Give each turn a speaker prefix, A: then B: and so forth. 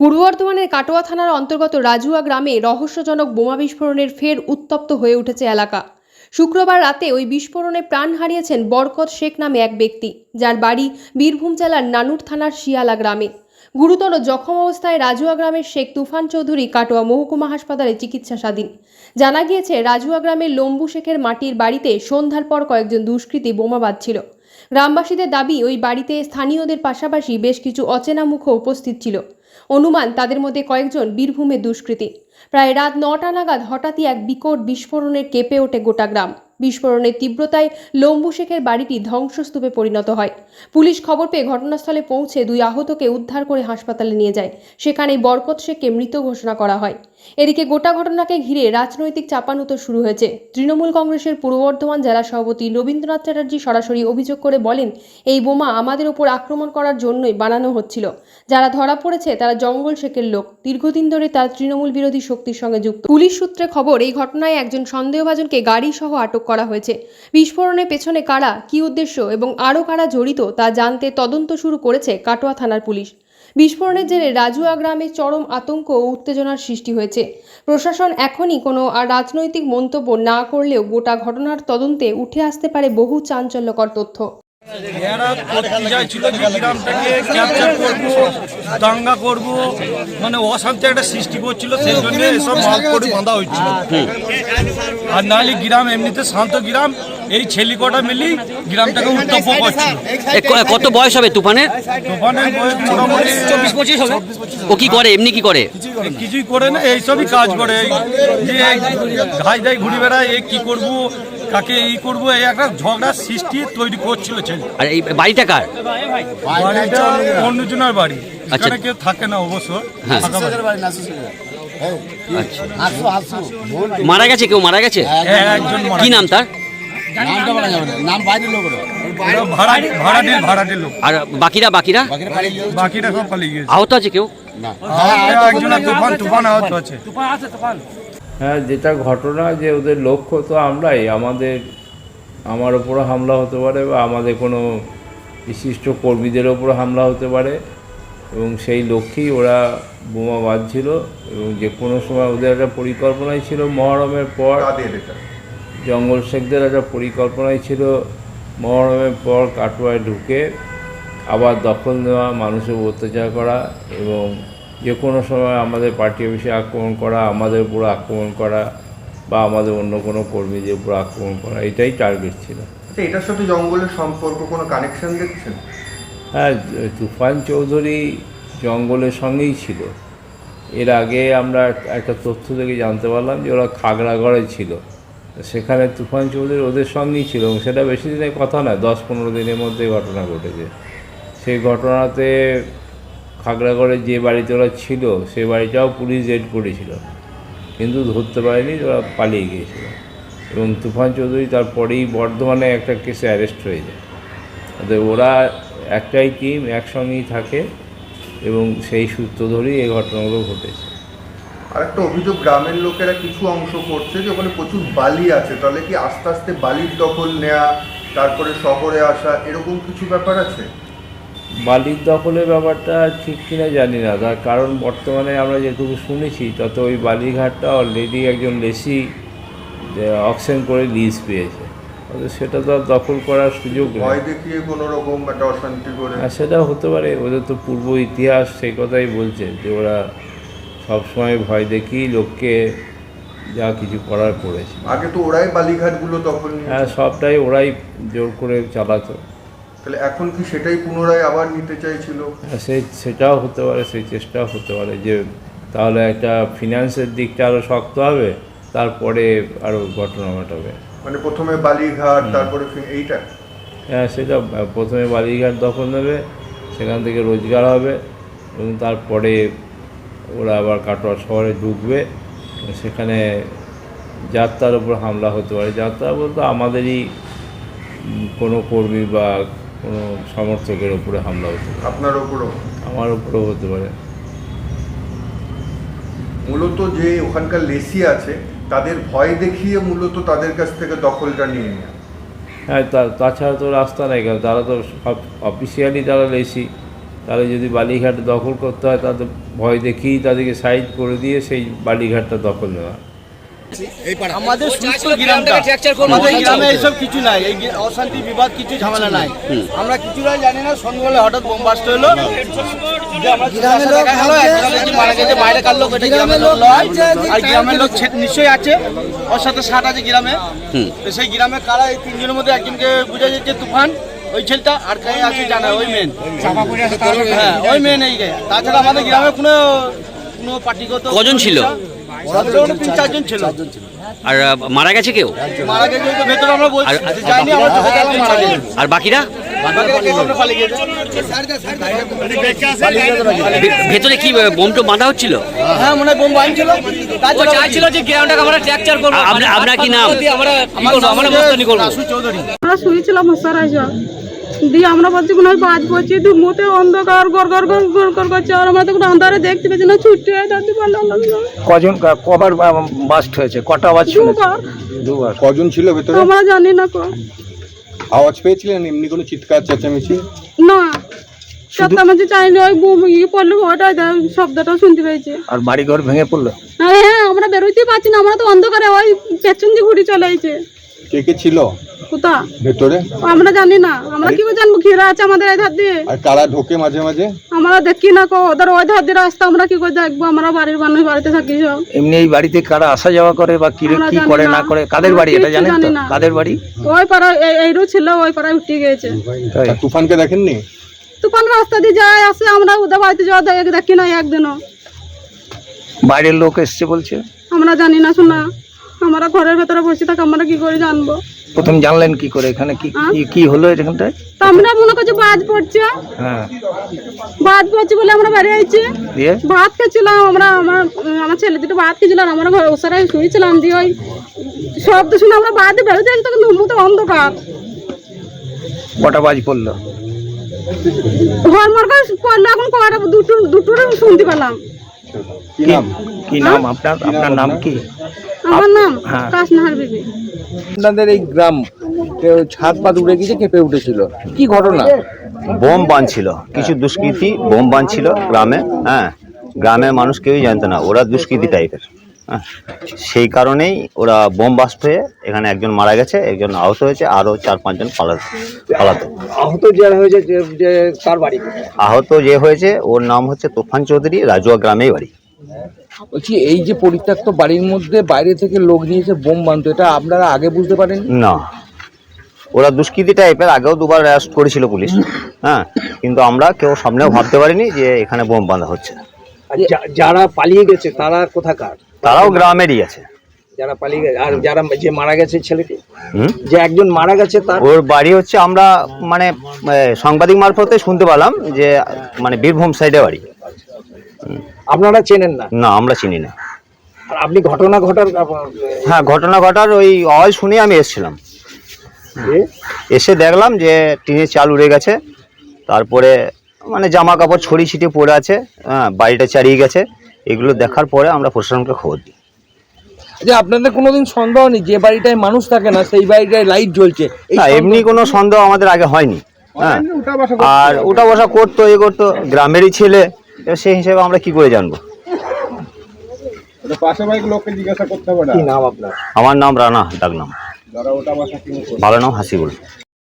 A: পূর্ব বর্ধমানের কাটোয়া থানার অন্তর্গত রাজুয়া গ্রামে রহস্যজনক বোমা বিস্ফোরণের ফের উত্তপ্ত হয়ে উঠেছে এলাকা। শুক্রবার রাতে ওই বিস্ফোরণে প্রাণ হারিয়েছেন বরকত শেখ নামে এক ব্যক্তি, যার বাড়ি বীরভূম জেলার নানুর থানার শিয়ালা গ্রামে। গুরুতর জখম অবস্থায় রাজুয়া গ্রামের শেখ তুফান চৌধুরী কাটোয়া মহকুমা হাসপাতালে চিকিৎসাধীন। জানা গিয়েছে, রাজুয়া গ্রামের লম্বু শেখের মাটির বাড়িতে সন্ধ্যার পর কয়েকজন দুষ্কৃতী বোমা বাঁধছিল। গ্রামবাসীদের দাবি, ওই বাড়িতে স্থানীয়দের পাশাপাশি বেশ কিছু অচেনা মুখও উপস্থিত ছিল। অনুমান তাদের মধ্যে কয়েকজন বীরভূমে দুষ্কৃতী। প্রায় রাত নটা নাগাদ হঠাৎই এক বিকট বিস্ফোরণের কেঁপে ওঠে গোটা গ্রাম। বিস্ফোরণের তীব্রতায় লম্বু শেখের বাড়িটি ধ্বংসস্তূপে পরিণত হয়। পুলিশ খবর পেয়ে ঘটনাস্থলে পৌঁছে দুই আহতকে উদ্ধার করে হাসপাতালে নিয়ে যায়। সেখানে বরকত শেখকে মৃত ঘোষণা করা হয়। এদিকে গোটা ঘটনাকে ঘিরে রাজনৈতিক চাপানুতো শুরু হয়েছে। তৃণমূল কংগ্রেসের পূর্ব বর্ধমান জেলা সভাপতি রবীন্দ্রনাথ চ্যাটার্জি সরাসরি অভিযোগ করে বলেন, এই বোমা আমাদের ওপর আক্রমণ করার জন্যই বানানো হচ্ছিল। যারা ধরা পড়েছে তারা জঙ্গল শেখের লোক। দীর্ঘদিন ধরে তারা তৃণমূল বিরোধী শক্তির সঙ্গে যুক্ত। পুলিশ সূত্রে খবর, এই ঘটনায় একজন সন্দেহভাজনকে গাড়ি সহ আটক করা হয়েছে। বিস্ফোরণের পেছনে কারা, কি উদ্দেশ্য এবং আরও কারা জড়িত তা জানতে তদন্ত শুরু করেছে কাটোয়া থানার পুলিশ। বিস্ফোরণের জেরে রাজুয়া গ্রামে চরম আতঙ্ক ও উত্তেজনার সৃষ্টি হয়েছে। প্রশাসন এখনই কোনো আর রাজনৈতিক মন্তব্য না করলেও গোটা ঘটনার তদন্তে উঠে আসতে পারে বহু চাঞ্চল্যকর তথ্য।
B: এরা করতে চাইছিল যে গ্রামটাকে ক্যাপচার করব দাঙ্গা করব মানে অশান্তি একটা সৃষ্টি করছিল সেই জন্য এসব মাল করে বাঁধা হয়েছিল। আর নাহলে গ্রাম এমনিতে শান্ত গ্রাম এই ছেলি কটা মিলি গ্রামটাকে উত্তপ্ত করছিল।
C: কত বয়স হবে তুফানের?
B: তুফানের বয়স মোটামুটি
C: চব্বিশ পঁচিশ হবে। ও কি করে এমনি কি করে?
B: কিছুই করে না এইসবই কাজ করে। এই যে ঘাই ধাই ঘুরে বেড়ায় এই কি করব? কাকে এই করব? এই একটা ঝগড়ার সৃষ্টি তৈরি করছিল ছেলে।
C: আর এই বাড়িটা কার?
B: বাড়িটা অন্যজনের বাড়ি।
C: আচ্ছা।
B: এখানে কেউ থাকে না অবশ্য
C: হ্যাঁ।
B: ফাঁকা বাড়ি।
C: আচ্ছা। মারা গেছে কেউ? মারা গেছে?
B: হ্যাঁ, একজন মারা
C: কি নাম তার?
D: নামটা বলা যাবে না। নাম বাইরের লোক ওরা।
B: ওরা ভাড়া ভাড়াটির ভাড়াটির লোক।
C: আর বাকিরা বাকিরা?
D: বাকিরা পালিয়ে গেছে।
B: বাকিটা সব পালিয়ে গেছে
C: আহত আছে কেউ?
D: না।
B: আর একজন তুফান তুফান আহত আছে।
E: হ্যাঁ যেটা ঘটনা যে ওদের লক্ষ্য তো আমরাই। আমাদের আমার ওপরও হামলা হতে পারে বা আমাদের কোনো বিশিষ্ট কর্মীদের ওপরও হামলা হতে পারে এবং সেই লক্ষ্যেই ওরা বোমা বাঁধছিল এবং যে কোনো সময় ওদের একটা পরিকল্পনাই ছিল মহরমের পর। জঙ্গল শেখদের একটা পরিকল্পনাই ছিল মহরমের পর কাটোয়ায় ঢুকে আবার দখল নেওয়া মানুষের অত্যাচার করা এবং যে কোনো সময় আমাদের পার্টি অফিসে আক্রমণ করা আমাদের উপর আক্রমণ করা বা আমাদের অন্য কোনো কর্মীদের উপর আক্রমণ করা এটাই টার্গেট ছিল।
F: আচ্ছা এটার সাথে জঙ্গলের সম্পর্ক কোনো কানেকশন দেখছেন?
E: হ্যাঁ তুফান চৌধুরী জঙ্গলের সঙ্গেই ছিল। এর আগে আমরা একটা তথ্য থেকে জানতে পারলাম যে ওরা খাগড়াগড়ে ছিল। সেখানে তুফান চৌধুরী ওদের সঙ্গেই ছিল এবং সেটা বেশি দিনের কথা নয় দশ পনেরো দিনের মধ্যে ঘটনা ঘটেছে। সেই ঘটনাতে খাগড়াগড়ে যে বাড়িতে ওরা ছিল, সে বাড়িটাও পুলিশ রেড করেছিল। কিন্তু ধরতে পারেনি, ওরা পালিয়ে গিয়েছিল। এবং তুফান চৌধুরী তারপরেই বর্ধমানে একটা কেসে অ্যারেস্ট হয়ে যায়। অতএব ওরা একটাই টিম একসঙ্গেই থাকে এবং সেই সূত্র ধরেই এই ঘটনাগুলো ঘটেছে।
F: আর একটা অভিযোগ, গ্রামের লোকেরা কিছু অংশ করছে যে ওখানে প্রচুর বালি আছে। তাহলে কি আস্তে আস্তে বালির দখল নেওয়া তারপরে শহরে আসা, এরকম কিছু ব্যাপার আছে?
E: বালির দখলের ব্যাপারটা ঠিক কিনা জানি না। তার কারণ বর্তমানে আমরা যেটুকু শুনেছি তত ওই বালিঘাটটা অলরেডি একজন লেসি অকশন করে লিজ পেয়েছে। সেটা তো আর দখল করার সুযোগ
F: ভয় দেখিয়ে কোনো রকম একটা অশান্তি করে।
E: সেটাও হতে পারে ওদের তো পূর্ব ইতিহাস সেই কথাই বলছে যে ওরা সবসময় ভয় দেখিয়ে লোককে যা কিছু করার করেছে।
F: আগে তো ওরাই বালিঘাটগুলো দখল নিয়ে
E: হ্যাঁ সবটাই ওরাই জোর করে চালাতো।
F: তাহলে এখন কি সেটাই পুনরায় আবার নিতে চাইছিল?
E: সেই সেটাও হতে পারে সেই চেষ্টাও হতে পারে যে তাহলে একটা ফিনান্সের দিকটা আরও শক্ত হবে তারপরে আরও ঘটনা ঘটাবে।
F: মানে প্রথমে বালিঘাট তারপরে এইটা?
E: হ্যাঁ সেটা প্রথমে বালিঘাট দখল নেবে সেখান থেকে রোজগার হবে এবং তারপরে ওরা আবার কাটোয়া শহরে ঢুকবে সেখানে যাত্রার উপর হামলা হতে পারে। যাত্রা বলতে আমাদেরই কোনো কর্মী বা কোনো সমর্থকের উপরে হামলা হতে পারে।
F: আপনার ওপরও?
E: আমার উপরেও হতে পারে।
F: মূলত যে ওখানকার লেসি আছে তাদের ভয় দেখিয়ে মূলত তাদের কাছ থেকে দখলটা নিয়ে নেওয়া
E: হ্যাঁ তা- তাছাড়া তো রাস্তা নেই কারণ তারা তো সব অফিসিয়ালি তারা লেসি। তাহলে যদি বালিঘাট দখল করতে হয় তাদের ভয় দেখিয়েই তাদেরকে সাইড করে দিয়ে সেই বালিঘাটটা দখল নেওয়া।
D: আমাদের সুস্থ গ্রামটা। আমাদের গ্রামে এইসব কিছু নাই। এই অশান্তি বিবাদ কিছু ঝামেলা নাই। আমরা কিছু নাই জানি না। সন্ধ্যাবেলা হঠাৎ হলো। নিশ্চয়ই আছে। ওর সাথে ষাট আছে গ্রামে। তো সেই গ্রামে কারা এই তিনজনের মধ্যে একজনকে বুঝা যাচ্ছে তুফান ওই ছেলেটা আর কে আছে জানা ওই মেন হ্যাঁ ওই মেন এই গে। তাছাড়া আমাদের গ্রামে কোনো কোনো পার্টিগত
C: কজন ছিল?
D: সাধারণত তিন চারজন ছিল।
C: আর মারা গেছে কেউ?
D: মারা গেছে তো ভেতরে আমরা বলছি।
C: আর-
D: আমরা চোখে দেখলাম মারা গেছে।
C: আর বাকিরা? ভেতরে কি বোম টোম বাঁধা হচ্ছিল?
D: হ্যাঁ মনে বোম বাঁধছিল। তাছাড়া চাইছিল যে গ্রাউন্ডটাকে আমরা ট্র্যাকচার করব।
C: আপনার আপনার কি নাম?
D: আমরা আমরা মস্তানি করব।
G: আমরা শুয়েছিলাম মশারাই জল দিয়ে আমরা বলছি কোনো বাজ পড়ছি ধুমোতে অন্ধকার গড় গড় গড় গড় গড় করছে আর আমরা তো কোনো অন্ধারে দেখতে পেয়েছি না ছুটে দাদি পারলাম
H: কজন কবার বাস্ট হয়েছে? কটা আওয়াজ
G: দুবার।
H: দুবার।
F: কজন ছিল ভেতরে?
G: আমরা জানি না কো
F: আওয়াজ পেয়েছিলেন? এমনি কোনো চিৎকার চেঁচামেচি?
G: না। চেঁচামেচি চাইনি ওই বুম ইয়ে পড়ল ওটাই দে- শব্দটা শুনতে পেয়েছি।
H: আর বাড়িঘর ভেঙে পড়ল?
G: আর হ্যাঁ আমরা বেরোতেই পারছি না আমরা তো অন্ধকারে ওই পেছন দিয়ে ঘুরে চলে আইছে
F: কে কে ছিল?
G: কোথা
F: ভেতরে?
G: আমরা জানি না। আমরা কি জানব? ঘেরা আছে আমাদের এই ধার দিয়ে।
F: আর কারা ঢোকে মাঝে মাঝে?
G: আমরা দেখি না কো। ওদের ওই ধার দিয়ে রাস্তা আমরা কি করে দেখব? আমরা বাড়ির মানুষ বাড়িতে থাকি সব।
H: এমনি এই বাড়িতে কারা আসা যাওয়া করে বা কি
G: আমরা
H: কি করে
G: না।
H: করে? কাদের বাড়ি এটা জানেন তো?
G: জানি না।
H: কাদের বাড়ি?
G: ওই পাড়া এই- এইরও ছিল ওই পাড়ায় উঠে
F: তুফানকে দেখেননি?
G: তুফান রাস্তা দিয়ে যায় আসে আমরা ওদের বাড়িতে যাওয়া দেখ- দেখি না একদিনও।
H: বাইরের লোক এসছে বলছে?
G: আমরা জানি না শোনা। আমরা ঘরের ভেতরে বসে থাকি আমরা কি করে জানব?
H: প্রথম জানলেন কি করে এখানে কি
G: হ্যাঁ?
H: কি- কি হলো এখানটায়?
G: তা আমরা মনে করছি বাজ পড়ছে।
H: হ্যাঁ।
G: বাজ পড়ছে বলে আমরা বেরিয়ে আইছি।
H: দিয়ে?
G: ভাত খেয়েছিলাম আমরা আমার আমার ছেলে দুটো ভাত খেয়েছিলাম আমরা ঘরে ওসারাই শুয়েছিলাম দিয়ে ওই শব্দ শুনে আমরা বাড়িতে বেরোতে আছি তখন ধুমুতে অন্ধকার।
H: কটা বাজ পড়ল?
G: ঘর মর করে পড়ল এখন কটা দুটো দুটোর শুনতে পেলাম।
F: কি নাম?
H: কি নাম আপনার? আপনার নাম কি?
G: আমার নাম
H: হ্যাঁ।
G: কাশনাহার বিবি।
H: আপনাদের এই গ্রাম ছাদ পাত উড়ে গিয়েছে কেঁপে উঠেছিল। কি ঘটনা?
I: বোম বাঁধছিল কিছু দুষ্কৃতী বোম বানছিল গ্রামে হ্যাঁ। গ্রামের মানুষ কেউই জানতো না। ওরা দুষ্কৃতি টাইপের সেই কারণেই ওরা বোম বাস্ট হয়ে এখানে একজন মারা গেছে একজন আহত হয়েছে আরও চার পাঁচজন পালাতো পালাতো।
H: আহত যে হয়েছে যে- কার বাড়ি?
I: আহত যে হয়েছে ওর নাম হচ্ছে তোফান চৌধুরী রাজুয়া গ্রামেই বাড়ি।
H: বলছি এই যে পরিত্যক্ত বাড়ির মধ্যে বাইরে থেকে লোক নিয়েছে বোম বানতো এটা আপনারা আগে বুঝতে পারেন
I: না। ওরা দুষ্কৃতী টাইপের আগেও দুবার অ্যারেস্ট করেছিল পুলিশ হ্যাঁ কিন্তু আমরা কেউ সামনেও ভাবতে পারিনি যে এখানে বোম বাঁধা হচ্ছে।
H: যারা পালিয়ে গেছে তারা কোথাকার?
I: তারাও গ্রামেরই আছে।
H: যারা পালিয়ে গেছে আর যারা যে মারা গেছে ছেলেটি? যে একজন মারা গেছে তার
I: ওর বাড়ি হচ্ছে আমরা মানে সাংবাদিক মারফতে শুনতে পেলাম যে মানে বীরভূম সাইডে বাড়ি।
H: আপনারা চেনেন না?
I: না আমরা চিনি না।
H: আর আপনি ঘটনা ঘটার
I: হ্যাঁ ঘটনা ঘটার ওই আওয়াজ শুনে আমি এসেছিলাম। এসে দেখলাম যে টিনের চাল উড়ে গেছে। তারপরে মানে জামা কাপড় ছড়িয়ে ছিটিয়ে পড়ে আছে হ্যাঁ বাড়িটা চারিয়ে গেছে এগুলো দেখার পরে আমরা প্রশাসনকে খবর দিই।
H: যে আপনাদের কোনোদিন সন্দেহ নেই যে বাড়িটায় মানুষ থাকে না সেই বাড়িটায় লাইট জ্বলছে?
I: না এমনি কোনো সন্দেহ আমাদের আগে হয়নি হ্যাঁ। আর উঠা বসা করতো এ করতো গ্রামেরই ছেলে সেই হিসেবে আমরা কি করে জানব?
H: আপনার?
I: আমার নাম রানা ডাক নাম ভালো নাম হাসিবুল।